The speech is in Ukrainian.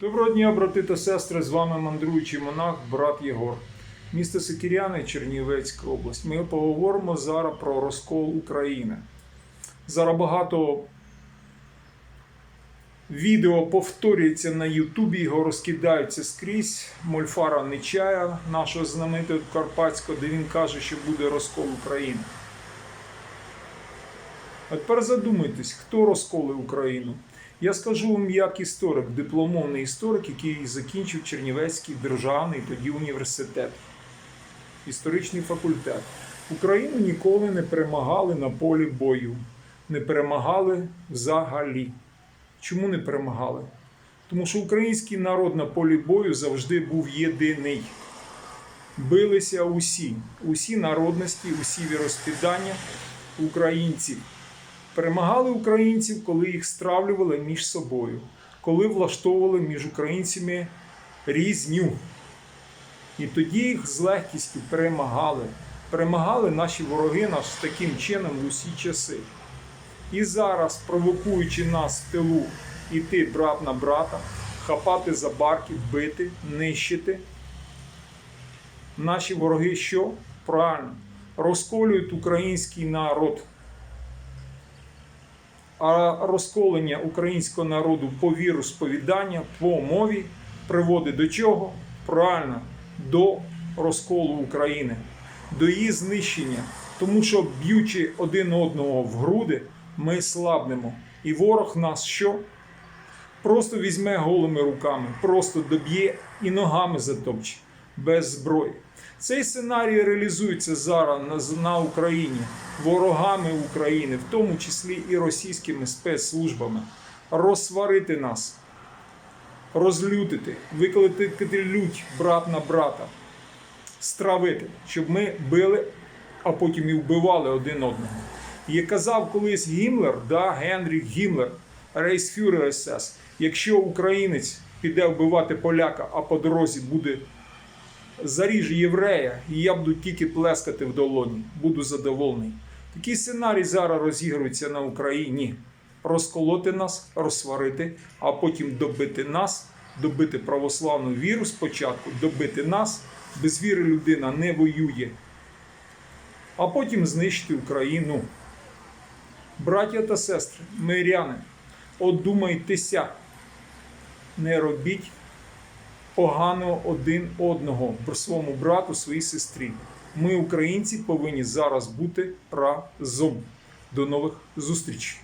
Доброго дня, брати та сестри! З вами мандруючий монах, брат Єгор. Місто Сокіряни, Чернівецька область. Ми поговоримо зараз про розкол України. Зараз багато відео повторюється на Ютубі, його розкидаються скрізь. Мольфара Нечая, нашого знаменитого Карпатського, де він каже, що буде розкол України. А тепер задумайтесь, хто розколив Україну. Я скажу вам як історик, дипломований історик, який закінчив Чернівецький державний тоді університет, історичний факультет. Україну ніколи не перемагали на полі бою, не перемагали взагалі. Чому не перемагали? Тому що український народ на полі бою завжди був єдиний. Билися усі, усі народності, усі віроспідання українців. Перемагали українців, коли їх стравлювали між собою, коли влаштовували між українцями різню. І тоді їх з легкістю перемагали. Перемагали наші вороги нас таким чином в усі часи. І зараз, провокуючи нас в тилу іти брат на брата, хапати за барки, бити, нищити, наші вороги що? Правильно, розколюють український народ. А розколення українського народу по віру сповідання, по мові приводить до чого? Правильно, до розколу України, до її знищення. Тому що б'ючи один одного в груди, ми слабнемо. І ворог нас що? Просто візьме голими руками, просто доб'є і ногами затопче без зброї. Цей сценарій реалізується зараз на, Україні ворогами України, в тому числі і російськими спецслужбами, розсварити нас, розлютити, викликати лють брат на брата, стравити, щоб ми били, а потім і вбивали один одного. Як казав колись Гімлер, да, Генріх Гімлер, рейсфюрер СС, якщо українець піде вбивати поляка, а по дорозі буде заріже єврея, і я буду тільки плескати в долоні, буду задоволений. Такий сценарій зараз розігрується на Україні. Розколоти нас, розсварити, а потім добити нас, добити православну віру спочатку, добити нас. Без віри людина не воює, а потім знищити Україну. Браття та сестри, миряни, одумайтеся, не робіть поганого один одного про своєму брату, своїй сестрі. Ми, українці, повинні зараз бути разом. До нових зустрічей!